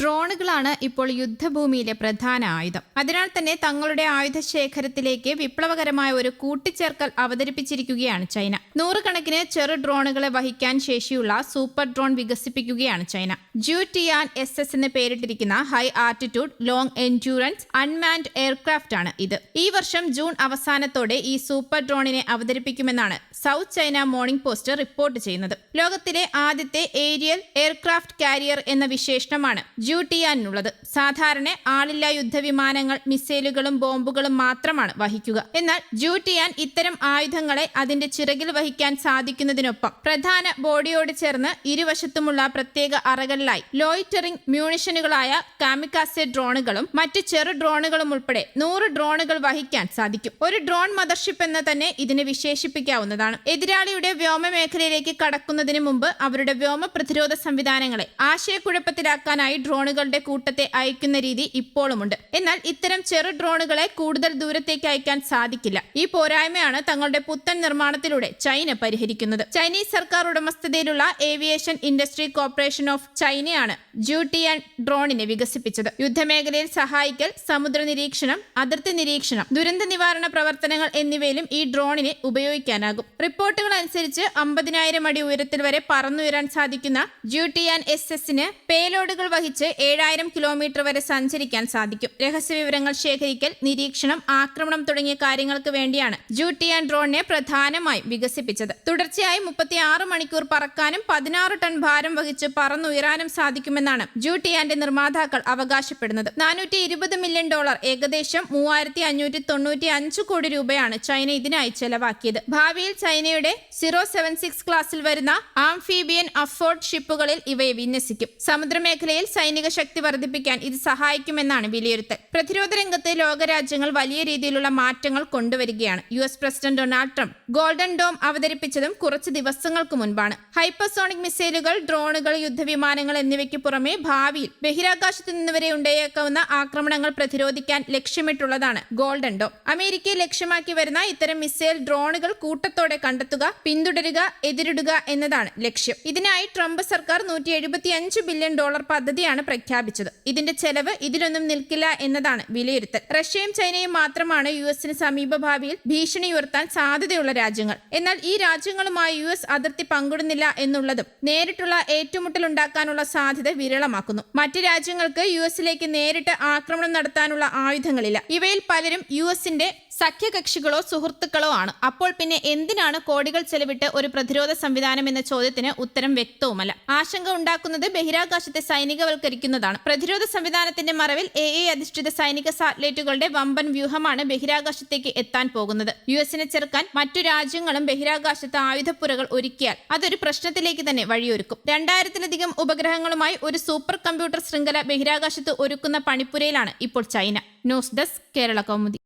ഡ്രോണുകളാണ് ഇപ്പോൾ യുദ്ധഭൂമിയിലെ പ്രധാന ആയുധം. അതിനാൽ തന്നെ തങ്ങളുടെ ആയുധ ശേഖരത്തിലേക്ക് വിപ്ലവകരമായ ഒരു കൂട്ടിച്ചേർക്കൽ അവതരിപ്പിച്ചിരിക്കുകയാണ് ചൈന. നൂറുകണക്കിന് ചെറു ഡ്രോണുകളെ വഹിക്കാൻ ശേഷിയുള്ള super drone വികസിപ്പിക്കുകയാണ് China. Jiu Tian S S എന്ന് പേരിട്ടിരിക്കുന്ന high altitude long endurance unmanned aircraft ആണ് ഇത്. ഈ വർഷം ജൂൺ അവസാനത്തോടെ ഈ സൂപ്പർ ഡ്രോണിനെ അവതരിപ്പിക്കുമെന്നാണ് South China Morning Post report ചെയ്യുന്നത്. ലോകത്തിലെ ആദ്യത്തെ ഏരിയൽ എയർക്രാഫ്റ്റ് കാരിയർ എന്ന വിശേഷണമാണ് ജൂട്ടിയാനുള്ളത് സാധാരണ ആളില്ലാ യുദ്ധവിമാനങ്ങൾ മിസൈലുകളും ബോംബുകളും മാത്രമാണ് വഹിക്കുക. എന്നാൽ ജൂട്ടിയാൻ ഇത്തരം ആയുധങ്ങളെ അതിന്റെ ചിറകിൽ വഹിക്കാൻ സാധിക്കുന്നതിനൊപ്പം പ്രധാന ബോഡിയോട് ചേർന്ന് ഇരുവശത്തുമുള്ള പ്രത്യേക അറകളിലായി ലോയിറ്ററിംഗ് മ്യൂണിഷനുകളായ കാമിക്കാസെ ഡ്രോണുകളും മറ്റ് ചെറു ഡ്രോണുകളും ഉൾപ്പെടെ നൂറ് ഡ്രോണുകൾ വഹിക്കാൻ സാധിക്കും. ഒരു ഡ്രോൺ മദർഷിപ്പ് എന്ന് തന്നെ ഇതിനെ വിശേഷിപ്പിക്കാവുന്നതാണ്. എതിരാളിയുടെ വ്യോമ മേഖലയിലേക്ക് കടക്കുന്നതിന് മുമ്പ് അവരുടെ വ്യോമ പ്രതിരോധ സംവിധാനങ്ങളെ ആശയക്കുഴപ്പത്തിലാക്കാനായി ഡ്രോണുകളുടെ കൂട്ടത്തെ അയക്കുന്ന രീതി ഇപ്പോഴുമുണ്ട് എന്നാൽ ഇത്തരം ചെറു ഡ്രോണുകളെ കൂടുതൽ ദൂരത്തേക്ക് അയക്കാൻ സാധിക്കില്ല. ഈ പോരായ്മയാണ് തങ്ങളുടെ പുത്തൻ നിർമ്മാണത്തിലൂടെ ചൈന പരിഹരിക്കുന്നത്. ചൈനീസ് സർക്കാർ ഉടമസ്ഥതയിലുള്ള ഏവിയേഷൻ ഇൻഡസ്ട്രി കോർപ്പറേഷൻ ഓഫ് ചൈനയാണ് ജൂട്ടിയൻ ഡ്രോണിനെ വികസിപ്പിച്ചത്. യുദ്ധമേഖലയിൽ സഹായിക്കൽ സമുദ്ര നിരീക്ഷണം അതിർത്തി നിരീക്ഷണം ദുരന്ത നിവാരണ പ്രവർത്തനങ്ങൾ എന്നിവയിലും ഈ ഡ്രോണിനെ ഉപയോഗിക്കാനാകും. റിപ്പോർട്ടുകൾ അനുസരിച്ച് അമ്പതിനായിരം അടി ഉയരത്തിൽ വരെ പറന്നുയരാൻ സാധിക്കുന്ന ജൂട്ടിയാൻ എസ് എസിന് പേലോഡുകൾ വഹിച്ച് ഏഴായിരം കിലോമീറ്റർ വരെ സഞ്ചരിക്കാൻ സാധിക്കും. രഹസ്യ വിവരങ്ങൾ ശേഖരിക്കൽ നിരീക്ഷണം ആക്രമണം തുടങ്ങിയ കാര്യങ്ങൾക്ക് വേണ്ടിയാണ് ജൂട്ടിയാൻ ഡ്രോണിനെ പ്രധാനമായും വികസിപ്പിച്ചത്. തുടർച്ചയായി മുപ്പത്തിയാറ് മണിക്കൂർ പറക്കാനും പതിനാറ് ടൺ ഭാരം വഹിച്ച് പറന്നുയരാനും സാധിക്കുമെന്നാണ് ജൂട്ടിയാന്റെ നിർമ്മാതാക്കൾ അവകാശപ്പെടുന്നത്. നാനൂറ്റി ഇരുപത് മില്യൺ ഡോളർ ഏകദേശം മൂവായിരത്തി അഞ്ഞൂറ്റി തൊണ്ണൂറ്റി അഞ്ച് കോടി രൂപയാണ് ചൈന ഇതിനായി ചെലവാക്കിയത്. ഭാവിയിൽ ചൈനയുടെ സീറോ സെവൻ സിക്സ് ക്ലാസ്സിൽ വരുന്ന ആംഫീബിയൻ അഫോർഡ് ഷിപ്പുകളിൽ ഇവയെ വിന്യസിക്കും. സമുദ്രമേഖലയിൽ സൈനിക ശക്തി വർദ്ധിപ്പിക്കാൻ ഇത് സഹായിക്കുമെന്നാണ് വിലയിരുത്തൽ. പ്രതിരോധ രംഗത്ത് ലോകരാജ്യങ്ങൾ വലിയ രീതിയിലുള്ള മാറ്റങ്ങൾ കൊണ്ടുവരികയാണ്. U S president Donald Trump golden dome അവതരിപ്പിച്ചതും കുറച്ച് ദിവസങ്ങൾക്ക് മുൻപാണ്. ഹൈപ്പർസോണിക് മിസൈലുകൾ ഡ്രോണുകൾ യുദ്ധവിമാനങ്ങൾ എന്നിവയ്ക്ക് പുറമെ ഭാവിയിൽ ബഹിരാകാശത്ത് നിന്ന് വരെ ഉണ്ടായേക്കാവുന്ന ആക്രമണങ്ങൾ പ്രതിരോധിക്കാൻ ലക്ഷ്യമിട്ടുള്ളതാണ് ഗോൾഡൻ ഡോം. അമേരിക്കയെ ലക്ഷ്യമാക്കി വരുന്ന ഇത്തരം മിസൈൽ ഡ്രോണുകൾ കൂട്ടത്തോടെ കണ്ടെത്തുക പിന്തുടരുക എതിരിടുക എന്നതാണ് ലക്ഷ്യം. ഇതിനായി ട്രംപ് സർക്കാർ നൂറ്റി ബില്യൺ ഡോളർ പദ്ധതിയാണ് പ്രഖ്യാപിച്ചത്. ഇതിന്റെ ചെലവ് ഇതിലൊന്നും നിൽക്കില്ല എന്നതാണ് വിലയിരുത്തൽ. റഷ്യയും ചൈനയും മാത്രമാണ് യു എസിന് സമീപ ഭാവിയിൽ ഭീഷണി ഉയർത്താൻ സാധ്യതയുള്ള രാജ്യങ്ങൾ. എന്നാൽ ഈ രാജ്യങ്ങളുമായി യു എസ് അതിർത്തി പങ്കിടുന്നില്ല എന്നുള്ളതും നേരിട്ടുള്ള ഏറ്റുമുട്ടൽ ഉണ്ടാക്കാനുള്ള സാധ്യത വിരളമാക്കുന്നു. മറ്റ് രാജ്യങ്ങൾക്ക് യു എസിലേക്ക് നേരിട്ട് ആക്രമണം നടത്താനുള്ള ആയുധങ്ങളില്ല. ഇവയിൽ പലരും യു എസിന്റെ സഖ്യകക്ഷികളോ സുഹൃത്തുക്കളോ ആണ്. അപ്പോൾ പിന്നെ എന്തിനാണ് കോടികൾ ചെലവിട്ട് ഒരു പ്രതിരോധ സംവിധാനം എന്ന ചോദ്യത്തിന് ഉത്തരം വ്യക്തവുമല്ല. ആശങ്ക ഉണ്ടാക്കുന്നത് ബഹിരാകാശത്തെ സൈനികവൽക്കരിക്കുന്നതാണ്. പ്രതിരോധ സംവിധാനത്തിന്റെ മറവിൽ എ എ അധിഷ്ഠിത സൈനിക സാറ്റലൈറ്റുകളുടെ വമ്പൻ വ്യൂഹമാണ് ബഹിരാകാശത്തേക്ക് എത്താൻ പോകുന്നത്. യു എസിനെ ചെറുക്കാൻ മറ്റു രാജ്യങ്ങളും ബഹിരാകാശത്ത് ആയുധപ്പുരകൾ ഒരുക്കിയാൽ അതൊരു പ്രശ്നത്തിലേക്ക് തന്നെ വഴിയൊരുക്കും. രണ്ടായിരത്തിലധികം ഉപഗ്രഹങ്ങളുമായി ഒരു സൂപ്പർ കമ്പ്യൂട്ടർ ശൃംഖല ബഹിരാകാശത്ത് ഒരുക്കുന്ന പണിപ്പുരയിലാണ് ഇപ്പോൾ China. News desk Kerala Kaumudi.